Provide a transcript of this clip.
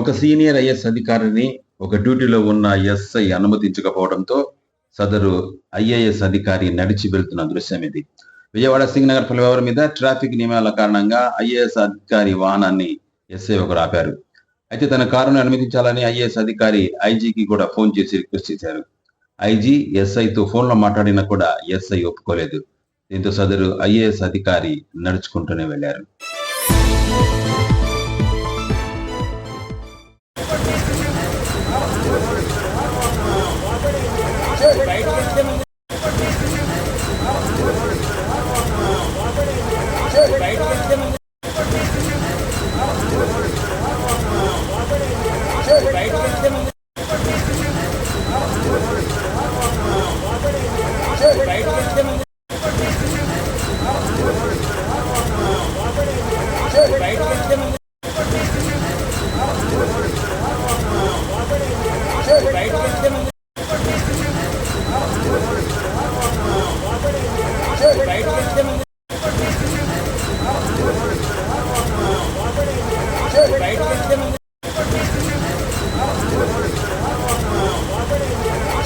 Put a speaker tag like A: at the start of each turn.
A: ఒక senior is అధికారిని ఒక డ్యూటీలో ఉన్న ఎస్ఐ అనుమతించకపోవడంతో సదరు ఐఏఎస్ అధికారి నడిచి వెళ్తున్న దృశ్యం ఇది. విజయవాడ సింగ్ నగర్ ఫ్లైఓవర్ మీద ట్రాఫిక్ నియమాల కారణంగా ఐఏఎస్ అధికారి వాహనాన్ని ఎస్ఐ ఒకరు ఆపారు అయితే తన కారును అనుమతించాలని ఐఏఎస్ అధికారి ఐజీకి కూడా ఫోన్ చేసి రిక్వెస్ట్ చేశారు. ఐజీ ఎస్ఐతో ఫోన్లో మాట్లాడినా కూడా ఎస్ఐ ఒప్పుకోలేదు. దీంతో సదరు ఐఏఎస్ అధికారి నడుచుకుంటూనే వెళ్ళారు
B: రైట్